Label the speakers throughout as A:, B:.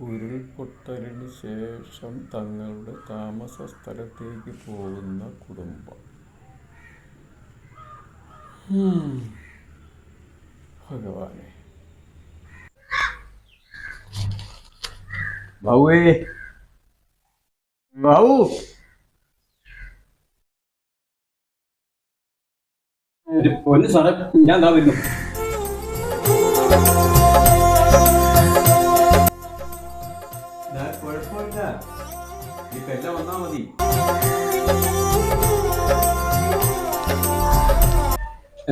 A: ഉരുൾപൊട്ടലിന് ശേഷം തങ്ങളുടെ താമസസ്ഥലത്തേക്ക് പോകുന്ന കുടുംബം. ഭഗവാനെ.
B: ബാബു. ഒരു പൊന്നു സാറേ ഞാൻ എന്താ വരുന്നു. കുഴപ്പമില്ല. ഇപ്പൊ എല്ലാം വന്നാ മതി.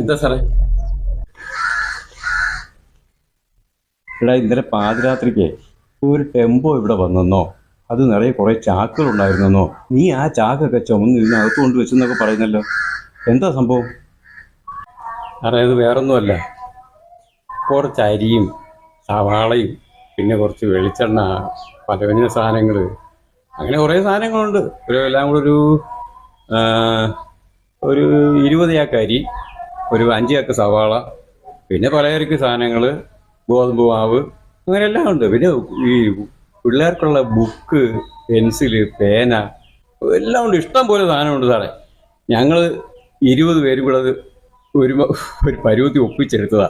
B: എന്താ സാറേ? എടാ ഇന്നലെ പാതിരാത്രിക്ക് ഒരു ടെമ്പോ ഇവിടെ വന്നെന്നോ? അത് നിറയെ കുറെ ചാക്കുകൾ ഉണ്ടായിരുന്നെന്നോ നീ ആ ചാക്കൊക്കെ ചുമന്ന് ഇതിനകത്ത് കൊണ്ട് വെച്ചെന്നൊക്കെ പറയുന്നല്ലോ. എന്താ സംഭവം?
C: സാറേ ഇത് വേറൊന്നുമല്ല. കുറച്ച് അരിയും സവാളയും പിന്നെ കുറച്ച് വെളിച്ചെണ്ണ പലവ്യഞ്ജന സാധനങ്ങൾ അങ്ങനെ കുറേ സാധനങ്ങളുണ്ട്. ഒരു എല്ലാം കൂടെ ഒരു ഒരു ഇരുപത് ചാക്കരി ഒരു അഞ്ച് ചാക്ക് സവാള പിന്നെ പലചരക്ക് സാധനങ്ങൾ ഗോതമ്പ് മാവ് അങ്ങനെ എല്ലാം ഉണ്ട്. പിന്നെ ഈ പിള്ളേർക്കുള്ള ബുക്ക് പെൻസിൽ പേന എല്ലാം ഉണ്ട്. ഇഷ്ടം പോലെ സാധനമുണ്ട് സാറേ. ഞങ്ങൾ ഇരുപത് പേര് കൂടെ ഒരു ഒരു പരുവത്തി ഒപ്പിച്ചെടുത്തതാ.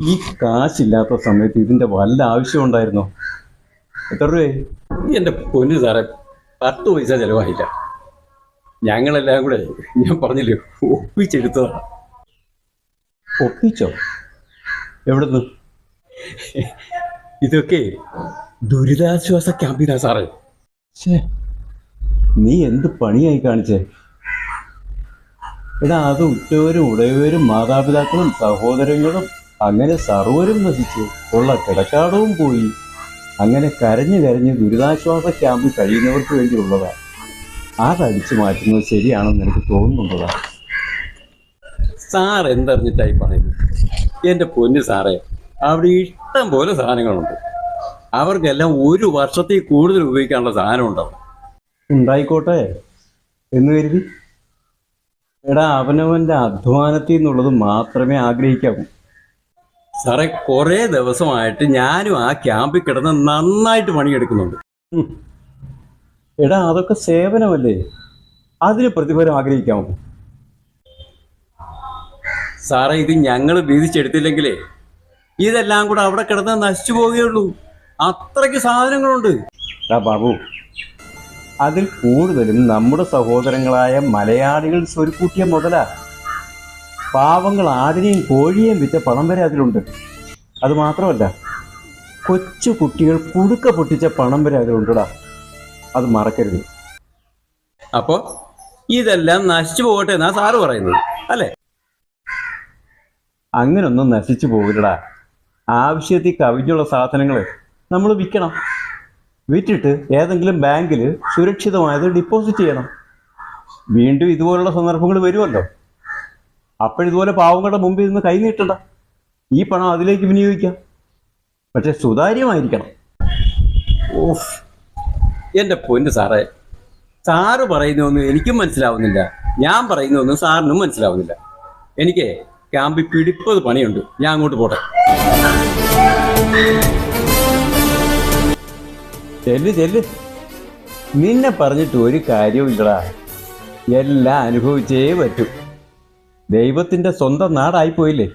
B: ഈ കാശില്ലാത്ത സമയത്ത് ഇതിന്റെ വല്ല ആവശ്യം ഉണ്ടായിരുന്നോ? എത്ര രൂപയായി?
C: എന്റെ പൊന്നു സാറേ പത്ത് പൈസ ചെലവായില്ല. ഞങ്ങളെല്ലാം കൂടെ ഞാൻ പറഞ്ഞില്ലേ ഒപ്പിച്ചെടുത്തതാ.
B: ഒപ്പിച്ചോ? എവിടുന്ന്?
C: ഇതൊക്കെ ദുരിതാശ്വാസ ക്യാമ്പിനാ സാറേ.
B: നീ എന്ത് പണിയായി കാണിച്ചേ? എടാ അത് ഉറ്റവരും ഉടയവരും മാതാപിതാക്കളും സഹോദരങ്ങളും അങ്ങനെ സർവരും നശിച്ചു ഉള്ള കിടക്കാടവും പോയി. അങ്ങനെ കരഞ്ഞു കരഞ്ഞ് ദുരിതാശ്വാസ ക്യാമ്പിൽ കഴിയുന്നവർക്ക് വേണ്ടിയുള്ളതാണ് അതടിച്ചു മാറ്റുന്നത് ശരിയാണെന്ന് എനിക്ക് തോന്നുന്നുള്ളതാണ്
C: സാർ എന്തറിഞ്ഞിട്ടായി പറയുന്നത്? എന്റെ പൊന്നു സാറേ അവിടെ ഇഷ്ടം പോലെ സാധനങ്ങളുണ്ട്. അവർക്കെല്ലാം ഒരു വർഷത്തിൽ കൂടുതൽ ഉപയോഗിക്കാനുള്ള സാധനം ഉണ്ടാവും
B: ഉണ്ടായിക്കോട്ടെ എന്ന് കരുതി. എടാ അവനവന്റെ അധ്വാനത്തിൽ നിന്നുള്ളത് മാത്രമേ ആഗ്രഹിക്കാവൂ.
C: സാറേ കുറേ ദിവസമായിട്ട് ഞാനും ആ ക്യാമ്പിൽ കിടന്ന് നന്നായിട്ട് പണിയെടുക്കുന്നുണ്ട്.
B: എടാ അതൊക്കെ സേവനമല്ലേ? അതിന് പ്രതിഫലം ആഗ്രഹിക്കാമോ?
C: സാറേ ഇത് ഞങ്ങൾ വീതിച്ചെടുത്തില്ലെങ്കിലേ ഇതെല്ലാം കൂടെ അവിടെ കിടന്ന് നശിച്ചു പോവുകയുള്ളൂ അത്രയ്ക്ക് സാധനങ്ങളുണ്ട്.
B: ബാബു അതിൽ കൂടുതലും നമ്മുടെ സഹോദരങ്ങളായ മലയാളികൾ സ്വരുക്കൂട്ടിയ മുതലാ. പാവങ്ങൾ ആടിനെയും കോഴിയെയും വിറ്റ പണം വരെ അതിലുണ്ട്. അത് മാത്രമല്ല കൊച്ചു കുട്ടികൾ കുടുക്ക പൊട്ടിച്ച പണം വരെ അതിലുണ്ടടാ. അത് മറക്കരുത്.
C: അപ്പോൾ ഇതെല്ലാം നശിച്ചു പോകട്ടെ എന്നാ സാറ് പറയുന്നത് അല്ലേ?
B: അങ്ങനൊന്നും നശിച്ചു പോകില്ലടാ ആവശ്യത്തിൽ കവിഞ്ഞുള്ള സാധനങ്ങൾ നമ്മൾ വിൽക്കണം. വിറ്റിട്ട് ഏതെങ്കിലും ബാങ്കിൽ സുരക്ഷിതമായത് ഡിപ്പോസിറ്റ് ചെയ്യണം. വീണ്ടും ഇതുപോലുള്ള സന്ദർഭങ്ങൾ വരുമല്ലോ. അപ്പോഴിതുപോലെ പാവങ്ങളുടെ മുമ്പിൽ നിന്ന് കൈ നീട്ടണ്ട. ഈ പണം അതിലേക്ക് വിനിയോഗിക്കാം. പക്ഷെ സുതാര്യമായിരിക്കണം.
C: ഓഫ് എന്റെ പൊന്ന് സാറേ. സാറ് പറയുന്നതൊന്നും എനിക്കും മനസ്സിലാവുന്നില്ല. ഞാൻ പറയുന്നതൊന്നും സാറിനും മനസ്സിലാവുന്നില്ല. എനിക്ക് ക്യാമ്പിൽ പിടിപ്പത് പണിയുണ്ട്. ഞാൻ അങ്ങോട്ട് പോട്ടെ.
B: ചെല്ല് ചെല്ല്. നിന്നെ പറഞ്ഞിട്ട് ഒരു കാര്യവും ഇല്ലടാ എല്ലാം അനുഭവിച്ചേ പറ്റൂ. ദൈവത്തിന്റെ സ്വന്തം നാടായിപ്പോയില്ലേ?